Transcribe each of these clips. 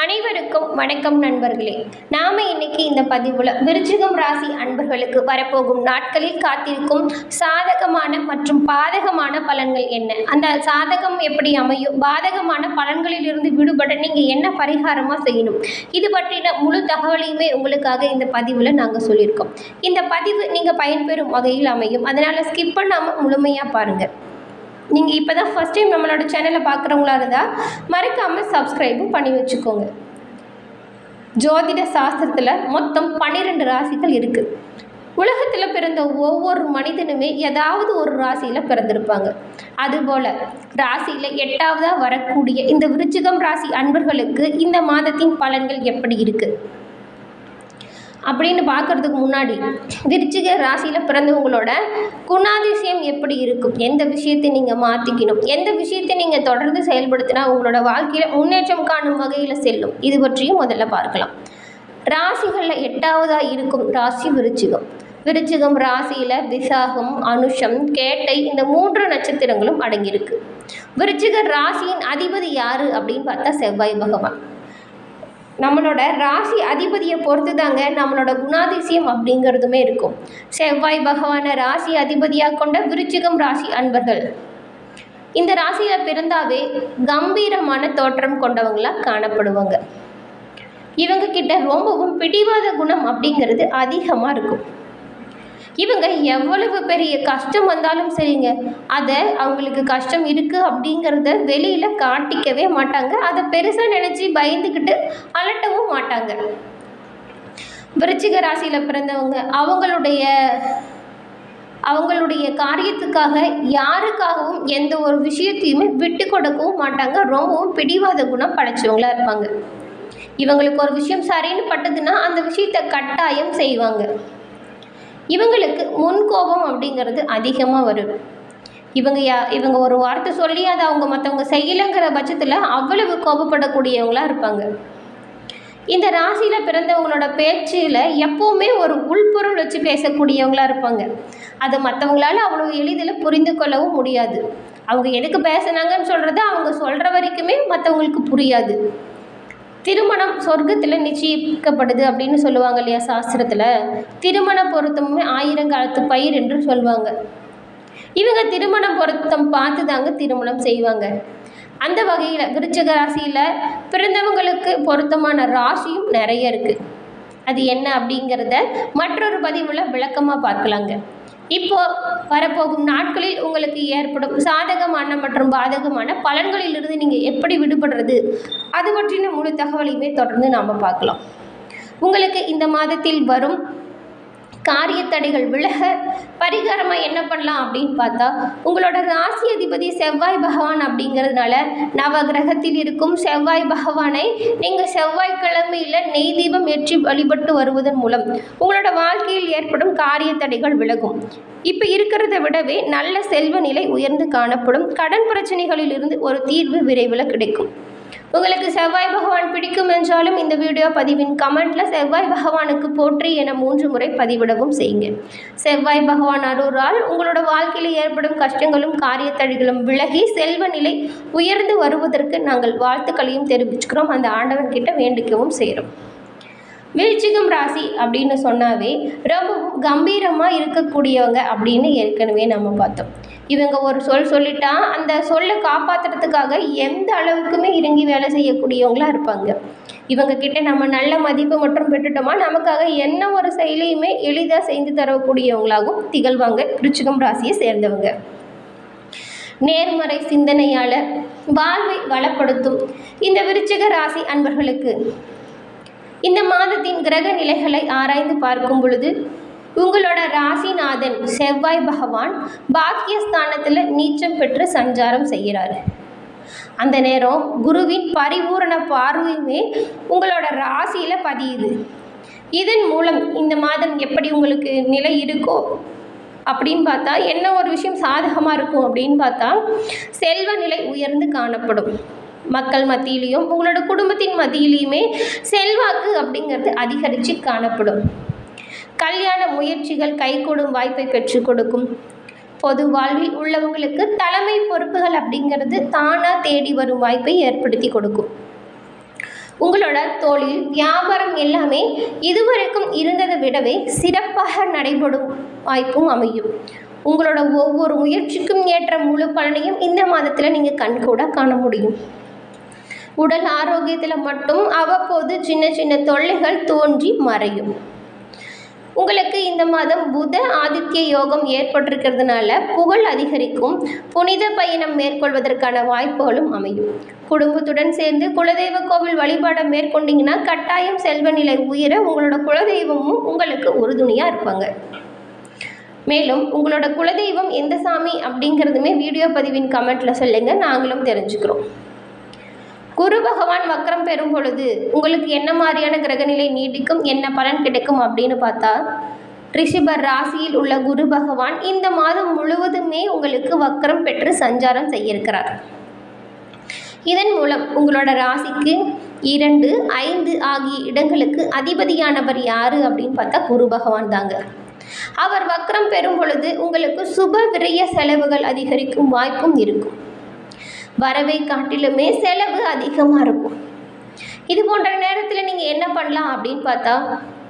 அனைவருக்கும் வணக்கம் நண்பர்களே. நாம இன்னைக்கு இந்த பதிவுல விருச்சிகம் ராசி அன்பர்களுக்கு வரப்போகும் நாட்களில் காத்திருக்கும் சாதகமான மற்றும் பாதகமான பலன்கள் என்ன? அந்த சாதகம் எப்படி அமையும்? பாதகமான பலன்களிலிருந்து விடுபட நீங்க என்ன பரிகாரமா செய்யணும்? இது பற்றின முழு தகவலையுமே உங்களுக்காக இந்த பதிவுல நாங்க சொல்லியிருக்கோம். இந்த பதிவு நீங்க பயன்பெறும் வகையில் அமையும். அதனால ஸ்கிப் பண்ணாம முழுமையா பாருங்க. நீங்கள் இப்போ தான் ஃபஸ்ட் டைம் நம்மளோட சேனலை பார்க்குறவங்களா இருந்தால் மறக்காமல் சப்ஸ்கிரைபும் பண்ணி வச்சுக்கோங்க. ஜோதிட சாஸ்திரத்தில் மொத்தம் பன்னிரெண்டு ராசிகள் இருக்குது உலகத்தில் பிறந்த ஒவ்வொரு மனிதனுமே ஏதாவது ஒரு ராசியில் பிறந்திருப்பாங்க. அதுபோல் ராசியில் எட்டாவதாக வரக்கூடிய இந்த விருச்சிகம் ராசி அன்பர்களுக்கு இந்த மாதத்தின் பலன்கள் எப்படி இருக்குது அப்படின்னு பார்க்கறதுக்கு முன்னாடி விருச்சிக ராசியில் பிறந்தவங்களோட குணாதிசயம் எப்படி இருக்கும்? எந்த விஷயத்தை நீங்கள் மாற்றிக்கணும் எந்த விஷயத்தை நீங்கள் தொடர்ந்து செயல்படுத்தினா உங்களோட வாழ்க்கையில் முன்னேற்றம் காணும் வகையில் செல்லும்? இது பற்றியும் முதல்ல பார்க்கலாம். ராசிகளில் எட்டாவதாக இருக்கும் ராசி விருச்சிகம். விருச்சிகம் ராசியில் விசாகம் அனுஷம் கேட்டை இந்த மூன்று நட்சத்திரங்களும் அடங்கியிருக்கு. விருச்சிக ராசியின் அதிபதி யார் அப்படின்னு பார்த்தா செவ்வாய் பகவான். நம்மளோட ராசி அதிபதியை பொறுத்து தாங்க நம்மளோட குணாதிசயம் அப்படிங்கிறதுமே இருக்கும். செவ்வாய் பகவானை ராசி அதிபதியாக கொண்ட விருச்சிகம் ராசி அன்பர்கள். இந்த ராசியில் பிறந்தாவே கம்பீரமான தோற்றம் கொண்டவங்களாக காணப்படுவாங்க. இவங்க கிட்ட ரொம்பவும் பிடிவாத குணம் அப்படிங்கிறது அதிகமாக இருக்கும். இவங்க எவ்வளவு பெரிய கஷ்டம் வந்தாலும் சரிங்க. அதை அவங்களுக்கு கஷ்டம் இருக்குது அப்படிங்கிறத வெளியில் காட்டிக்கவே மாட்டாங்க. அதை பெருசாக நினச்சி பயந்துக்கிட்டு அலட்டவும் மாட்டாங்க. விருச்சிக ராசியில் பிறந்தவங்க அவங்களுடைய அவங்களுடைய காரியத்துக்காக யாருக்காகவும் எந்த ஒரு விஷயத்தையுமே விட்டு கொடுக்கவும் மாட்டாங்க. ரொம்பவும் பிடிவாத குணம் படைச்சவங்களா இருப்பாங்க. இவங்களுக்கு ஒரு விஷயம் சரின்னு பட்டதுன்னா அந்த விஷயத்தை கட்டாயம் செய்வாங்க. இவங்களுக்கு முன்கோபம் அப்படிங்கிறது அதிகமாக வரும். இவங்க யா இவங்க ஒரு வார்த்தை சொல்லி அதை அவங்க மற்றவங்க செய்யலைங்கிற பட்சத்தில் அவ்வளவு கோபப்படக்கூடியவங்களா இருப்பாங்க. இந்த ராசியில் பிறந்தவங்களோட பேச்சில் எப்போவுமே ஒரு உள்பொருள் வச்சு பேசக்கூடியவங்களா இருப்பாங்க. அதை மற்றவங்களால அவ்வளோ எளிதில் புரிந்து கொள்ளவும் முடியாது. அவங்க எதுக்கு பேசுனாங்கன்னு சொல்கிறத அவங்க சொல்கிற வரைக்குமே மற்றவங்களுக்கு புரியாது. திருமணம் சொர்க்கத்தில் நிச்சயிக்கப்படுது அப்படின்னு சொல்லுவாங்க இல்லையா சாஸ்திரத்தில்? திருமண பொருத்தமுமே ஆயிரங்காலத்து பயிர் என்று சொல்லுவாங்க. இவங்க திருமண பொருத்தம் பார்த்து தாங்க திருமணம் செய்வாங்க. அந்த வகையில் விருச்சக ராசியில் பிறந்தவங்களுக்கு பொருத்தமான ராசியும் நிறைய இருக்குது அது என்ன அப்படிங்கிறத மற்றொரு பதிவில் விளக்கமாக பார்க்கலாங்க. இப்போ வரப்போகும் நாட்களில் உங்களுக்கு ஏற்படும் சாதகமான மற்றும் பாதகமான பலன்களிலிருந்து நீங்கள் எப்படி விடுபடுறது? அது பற்றின முழு தகவலையுமே தொடர்ந்து நாம் பார்க்கலாம். உங்களுக்கு இந்த மாதத்தில் வரும் காரியத்தடைகள் விலக பரிகாரமாக என்ன பண்ணலாம் அப்படின்னு பார்த்தா உங்களோட ராசி அதிபதி செவ்வாய் பகவான் அப்படிங்கிறதுனால நவ கிரகத்தில் இருக்கும் செவ்வாய் பகவானை நீங்கள் செவ்வாய்க்கிழமையில் நெய் தீபம் ஏற்றி வழிபட்டு வருவதன் மூலம் உங்களோட வாழ்க்கையில் ஏற்படும் காரியத்தடைகள் விலகும். இப்போ இருக்கிறத விடவே நல்ல செல்வ நிலை உயர்ந்து காணப்படும். கடன் பிரச்சனைகளிலிருந்து ஒரு தீர்வு விரைவில் கிடைக்கும். உங்களுக்கு செவ்வாய் பகவான் பிடிக்கும் என்றாலும் இந்த வீடியோ பதிவின் கமெண்ட்ல செவ்வாய் பகவானுக்கு போற்றி என மூன்று முறை பதிவிடவும் செய்யுங்க. செவ்வாய் பகவான் அருளால் உங்களோட வாழ்க்கையில் ஏற்படும் கஷ்டங்களும் காரியத்தழிகளும் விலகி செல்வ நிலை உயர்ந்து வருவதற்கு நாங்கள் வாழ்த்துக்களையும் தெரிவிச்சுக்கிறோம். அந்த ஆண்டவன் கிட்ட வேண்டிக்கவும் செய்கிறோம். விருச்சிகம் ராசி அப்படின்னு சொன்னாவே ரொம்ப கம்பீரமாக இருக்கக்கூடியவங்க அப்படின்னு ஏற்கனவே நம்ம பார்த்தோம். இவங்க ஒரு சொல் சொல்லிட்டா அந்த சொல்லை காப்பாற்றுறதுக்காக எந்த அளவுக்குமே இறங்கி வேலை செய்யக்கூடியவங்களா இருப்பாங்க. இவங்க கிட்ட நம்ம நல்ல மதிப்பு மற்றும் பெற்றுட்டோமா நமக்காக என்ன ஒரு செயலையுமே எளிதாக செய்து தரக்கூடியவங்களாகவும் திகழ்வாங்க விருச்சிகம் ராசியை சேர்ந்தவங்க. நேர்மறை சிந்தனையால் வாழ்வை வளப்படுத்தும் இந்த விருச்சிக ராசி அன்பர்களுக்கு இந்த மாதத்தின் கிரக நிலைகளை ஆராய்ந்து பார்க்கும் பொழுது உங்களோட ராசிநாதன் செவ்வாய் பகவான் பாக்கியஸ்தானத்தில் நீச்சம் பெற்று சஞ்சாரம் செய்கிறாரு. அந்த நேரம் குருவின் பரிபூரண பார்வையுமே உங்களோட ராசியில் பதியுது. இதன் மூலம் இந்த மாதம் எப்படி உங்களுக்கு நிலை இருக்கோ அப்படின்னு பார்த்தா என்ன ஒரு விஷயம் சாதகமாக இருக்கும் அப்படின்னு பார்த்தா செல்வ நிலை உயர்ந்து காணப்படும். மக்கள் மத்தியிலையும் உங்களோட குடும்பத்தின் மத்தியிலையுமே செல்வாக்கு அப்படிங்கிறது அதிகரித்து காணப்படும். கல்யாண முயற்சிகள் கைகூடும் வாய்ப்பை பெற்றுக் கொடுக்கும். பொது வாழ்வில் உள்ளவங்களுக்கு தலைமை பொறுப்புகள் அப்படிங்கிறது தானாக தேடி வரும் வாய்ப்பை ஏற்படுத்தி கொடுக்கும். உங்களோட தொழில் வியாபாரம் எல்லாமே இதுவரைக்கும் இருந்ததை விடவே சிறப்பாக நடைபெறும் வாய்ப்பும் அமையும். உங்களோட ஒவ்வொரு முயற்சிக்கும் ஏற்ற முழு பலனையும் இந்த மாதத்தில் நீங்கள் கண்கூட காண முடியும். உடல் ஆரோக்கியத்தில் மட்டும் அவ்வப்போது சின்ன சின்ன தொல்லைகள் தோன்றி மறையும். உங்களுக்கு இந்த மாதம் புத ஆதித்ய யோகம் ஏற்பட்டிருக்கிறதுனால புகழ் அதிகரிக்கும். புனித பயணம் மேற்கொள்வதற்கான வாய்ப்புகளும் அமையும். குடும்பத்துடன் சேர்ந்து குலதெய்வ கோவில் வழிபாடை மேற்கொண்டீங்கன்னா கட்டாயம் செல்வ நிலை உயர உங்களோட குலதெய்வமும் உங்களுக்கு உறுதுணையாக இருப்பாங்க. மேலும் உங்களோட குலதெய்வம் எந்த சாமி அப்படிங்கிறதுமே வீடியோ பதிவின் கமெண்ட்டில் சொல்லுங்கள் நாங்களும் தெரிஞ்சுக்கிறோம். குரு பகவான் வக்ரம் பெறும் பொழுது உங்களுக்கு என்ன மாதிரியான கிரகநிலை நீடிக்கும் என்ன பலன் கிடைக்கும் அப்படின்னு பார்த்தா ரிஷிபர் ராசியில் உள்ள குரு பகவான் இந்த மாதம் முழுவதுமே உங்களுக்கு வக்ரம் பெற்று சஞ்சாரம் செய்ய இருக்கிறார் இதன் மூலம் உங்களோட ராசிக்கு இரண்டு ஐந்து ஆகிய இடங்களுக்கு அதிபதியானவர் யாரு அப்படின்னு பார்த்தா குரு பகவான் தாங்க. அவர் வக்ரம் பெறும் பொழுது உங்களுக்கு சுப விரய செலவுகள் அதிகரிக்கும் வாய்ப்பும் இருக்கும். வரவை காட்டிலுமே செலவு அதிகமாக இருக்கும். இது போன்ற நேரத்தில் நீங்கள் என்ன பண்ணலாம் அப்படின்னு பார்த்தா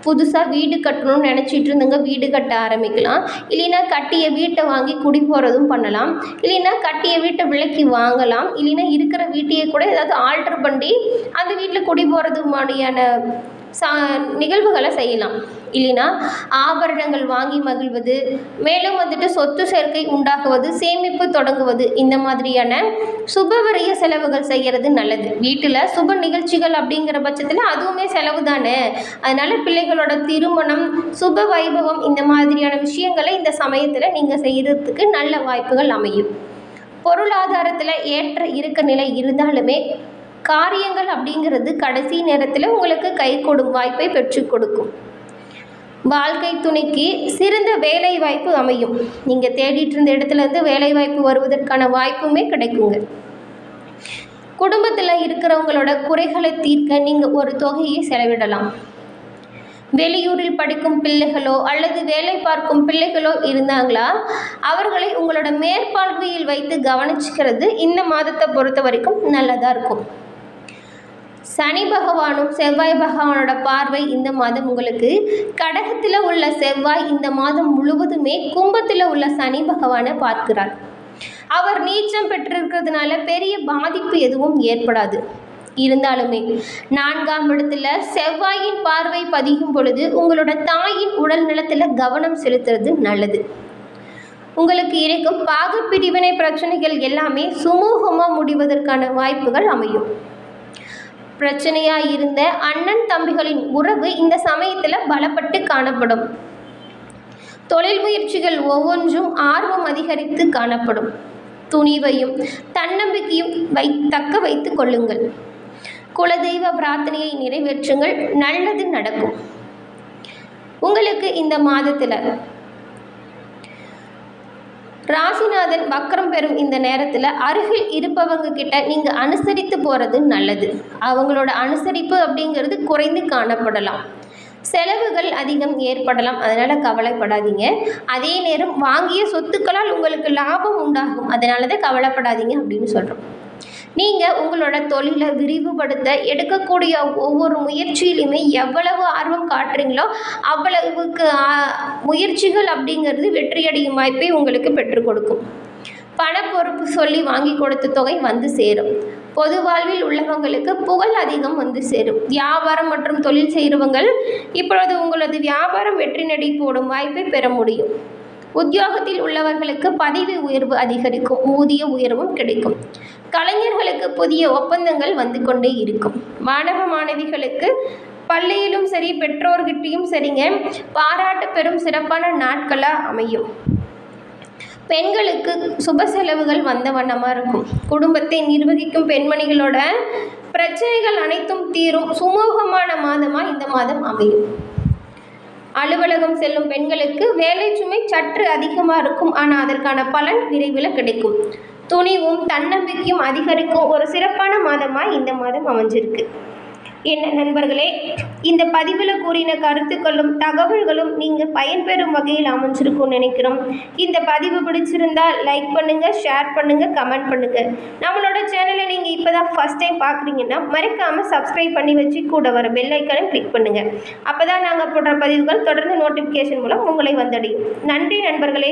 புதுசாக வீடு கட்டணும்னு நினச்சிட்டு இருந்தவங்க வீடு கட்ட ஆரம்பிக்கலாம். இல்லைன்னா கட்டிய வீட்டை வாங்கி குடி போகிறதும் பண்ணலாம். இல்லைன்னா கட்டிய வீட்டை விலைக்கு வாங்கலாம். இல்லைன்னா இருக்கிற வீட்டையே கூட ஏதாவது ஆல்ட்ரு பண்ணி அந்த வீட்டில் குடி போகிறது மாதிரியான சா நிகழ்வுகளை செய்யலாம். இல்லைன்னா ஆபரணங்கள் வாங்கி மகிழ்வது மேலும் வந்துட்டு சொத்து சேர்க்கை உண்டாக்குவது சேமிப்பு தொடங்குவது இந்த மாதிரியான சுபவரிய செலவுகள் செய்கிறது நல்லது. வீட்டில் சுப நிகழ்ச்சிகள் அப்படிங்கிற பட்சத்தில் அதுவுமே செலவு தானே? அதனால் பிள்ளைகளோட திருமணம் சுப வைபவம் இந்த மாதிரியான விஷயங்களை இந்த சமயத்தில் நீங்கள் செய்கிறதுக்கு நல்ல வாய்ப்புகள் அமையும். பொருளாதாரத்தில் ஏற்ற இருக்க நிலை இருந்தாலுமே காரியங்கள் அப்படிங்கிறது கடைசி நேரத்தில் உங்களுக்கு கை கொடும் வாய்ப்பை பெற்று கொடுக்கும். வாழ்க்கை துணைக்கு சிறந்த வேலை வாய்ப்பு அமையும். நீங்கள் தேடிட்டு இருந்த இடத்துல இருந்து வேலை வாய்ப்பு வருவதற்கான வாய்ப்புமே கிடைக்குங்க. குடும்பத்தில் இருக்கிறவங்களோட குறைகளை தீர்க்க நீங்கள் ஒரு தொகையை செலவிடலாம். வெளியூரில் படிக்கும் பிள்ளைகளோ அல்லது வேலை பார்க்கும் பிள்ளைகளோ இருந்தாங்களா அவர்களை உங்களோட மேற்பார்வையில் வைத்து கவனிச்சுக்கிறது இந்த மாதத்தை பொறுத்த வரைக்கும் நல்லதாக இருக்கும். சனி பகவானும் செவ்வாய் பகவானோட பார்வை இந்த மாதம் உங்களுக்கு கடகத்தில் உள்ள செவ்வாய் இந்த மாதம் முழுவதுமே கும்பத்தில் உள்ள சனி பகவானை பார்க்கிறார். அவர் நீச்சம் பெற்றிருக்கிறதுனால பெரிய பாதிப்பு எதுவும் ஏற்படாது. இருந்தாலுமே நான்காம் இடத்துல செவ்வாயின் பார்வை பதியும் பொழுது உங்களோட தாயின் உடல் நலத்தில் கவனம் செலுத்துறது நல்லது. உங்களுக்கு இருக்கும் பாகப்பிரிவினை பிரச்சனைகள் எல்லாமே சுமூகமாக முடிவதற்கான வாய்ப்புகள் அமையும். பிரச்சனையாக இருந்த அண்ணன் தம்பிகளின் உறவு இந்த சமயத்தில் பலப்பட்டு காணப்படும். தொழில் முயற்சிகள் ஒவ்வொன்றும் ஆர்வம் அதிகரித்து காணப்படும். துணிவையும் தன்னம்பிக்கையும் வை தக்க வைத்து கொள்ளுங்கள். குலதெய்வ பிரார்த்தனையை நிறைவேற்றுங்கள். நல்லது நடக்கும். உங்களுக்கு இந்த மாதத்தில் ராசிநாதன் வக்கரம் பெறும் இந்த நேரத்தில் அருகில் இருப்பவங்க கிட்ட நீங்கள் அனுசரித்து போகிறது நல்லது. அவங்களோட அனுசரிப்பு அப்படிங்கிறது குறைந்து காணப்படலாம். செலவுகள் அதிகம் ஏற்படலாம். அதனால் கவலைப்படாதீங்க. அதே நேரம் வாங்கிய சொத்துக்களால் உங்களுக்கு லாபம் உண்டாகும். அதனால தான் கவலைப்படாதீங்க அப்படின்னு சொல்கிறோம் நீங்கள் உங்களோட தொழிலை விரிவுபடுத்த எடுக்கக்கூடிய ஒவ்வொரு முயற்சியிலுமே எவ்வளவு ஆர்வம் காட்டுறீங்களோ அவ்வளவுக்கு முயற்சிகள் அப்படிங்கிறது வெற்றியடையும் வாய்ப்பை உங்களுக்கு பெற்றுக் கொடுக்கும். பண பொறுப்பு சொல்லி வாங்கி கொடுத்த தொகை வந்து சேரும். பொது வாழ்வில் உள்ளவங்களுக்கு புகழ் அதிகம் வந்து சேரும். வியாபாரம் மற்றும் தொழில் செய்கிறவங்கள் இப்பொழுது உங்களது வியாபாரம் வெற்றி நடை போடும் வாய்ப்பை பெற முடியும். உத்தியோகத்தில் உள்ளவர்களுக்கு பதவி உயர்வு அதிகரிக்கும் ஊதிய உயர்வும் கிடைக்கும். கலைஞர்களுக்கு புதிய ஒப்பந்தங்கள் வந்து கொண்டே இருக்கும். மாணவ மாணவிகளுக்கு பள்ளியிலும் சரி பெற்றோர்கிட்டையும் சரிங்க பாராட்டு பெறும் சிறப்பான நாட்களாக அமையும். பெண்களுக்கு சுப செலவுகள் வந்த வண்ணமாக இருக்கும். குடும்பத்தை நிர்வகிக்கும் பெண்மணிகளோட பிரச்சனைகள் அனைத்தும் தீரும். சுமூகமான மாதமாக இந்த மாதம் அமையும். அலுவலகம் செல்லும் பெண்களுக்கு வேலை சுமை சற்று அதிகமாக இருக்கும் ஆனால் அதற்கான பலன் விரைவில் கிடைக்கும். துணிவும் தன்னம்பிக்கையும் அதிகரிக்கும். ஒரு சிறப்பான மாதமாக இந்த மாதம் அமைஞ்சிருக்கு. என்ன நண்பர்களே இந்த பதிவில் கூறின கருத்துக்களும் தகவல்களும் நீங்கள் பயன்பெறும் வகையில் அமைஞ்சிருக்கும்னு நினைக்கிறோம். இந்த பதிவு பிடிச்சிருந்தா லைக் பண்ணுங்கள் ஷேர் பண்ணுங்கள் கமெண்ட் பண்ணுங்கள் நம்மளோட சேனலை நீங்கள் இப்போ தான் ஃபஸ்ட் டைம் பார்க்குறீங்கன்னா மறக்காமல் சப்ஸ்கிரைப் பண்ணி வச்சு கூட வர பெல் ஐக்கானை கிளிக் பண்ணுங்கள் அப்போ தான் நாங்கள் போடுற பதிவுகள் தொடர்ந்து நோட்டிஃபிகேஷன் மூலம் உங்களை வந்தடையும். நன்றி நண்பர்களே.